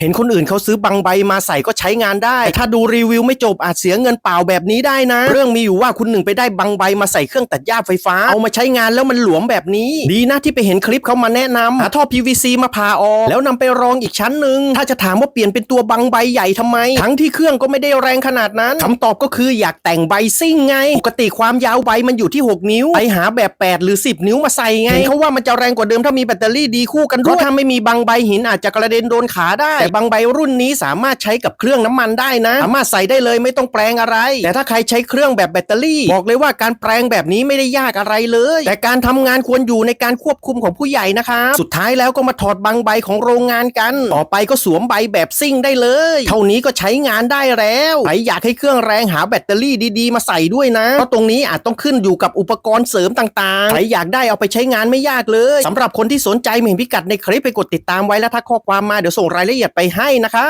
เห็นคนอื่นเขาซื้อบังใบมาใส่ก็ใช้งานได้ ถ้าดูรีวิวไม่จบอาจเสียเงินเปล่าแบบนี้ได้นะ เรื่องมีอยู่ว่าคุณหนึ่งไปได้บังใบมาใส่เครื่องตัดหญ้าไฟฟ้า เอามาใช้งานแล้วมันหลวมแบบนี้ ดีนะที่ไปเห็นคลิปเขามาแนะนำหาท่อ PVC มาผ่าออกแล้วนำไปรองอีกชั้นหนึ่งถ้าจะถามว่าเปลี่ยนเป็นตัวบังใบใหญ่ทำไม ทั้งที่เครื่องก็ไม่ได้แรงขนาดนั้นคำตอบก็คืออยากแต่งใบซิ่งไงปกติความยาวใบมันอยู่ที่ 6 นิ้วไปหาแบบ 8 หรือ 10 นิ้วมาใส่ไงเขาว่ามันจะแรงกว่าเดิมถ้ามีแบตเตอรี่ดีคู่กันด้วยถ้าไม่มีบังใบหินอาจจะกระเด็นโดนขาได้ต่บังใบรุ่นนี้สามารถใช้กับเครื่องน้ำมันได้นะ สามารถใส่ได้เลยไม่ต้องแปลงอะไร แต่ถ้าใครใช้เครื่องแบบแบตเตอรี่ บอกเลยว่าการแปลงแบบนี้ไม่ได้ยากอะไรเลย แต่การทำงานควรอยู่ในการควบคุมของผู้ใหญ่นะครับสุดท้ายแล้วก็มาถอดบังใบของโรงงานกัน ต่อไปก็สวมใบแบบซิ่งได้เลย เท่านี้ก็ใช้งานได้แล้วใครอยากให้เครื่องแรงหาแบตเตอรี่ดีๆ มาใส่ด้วยนะเพราะตรงนี้อาจต้องขึ้นอยู่กับอุปกรณ์เสริมต่างๆใครอยากได้เอาไปใช้งานไม่ยากเลยสำหรับคนที่สนใจเห็นพิกัดในคลิปไปกดติดตามไว้แล้วทักข้อความมาเดี๋ยวส่งรายละเอียดไปให้นะครับ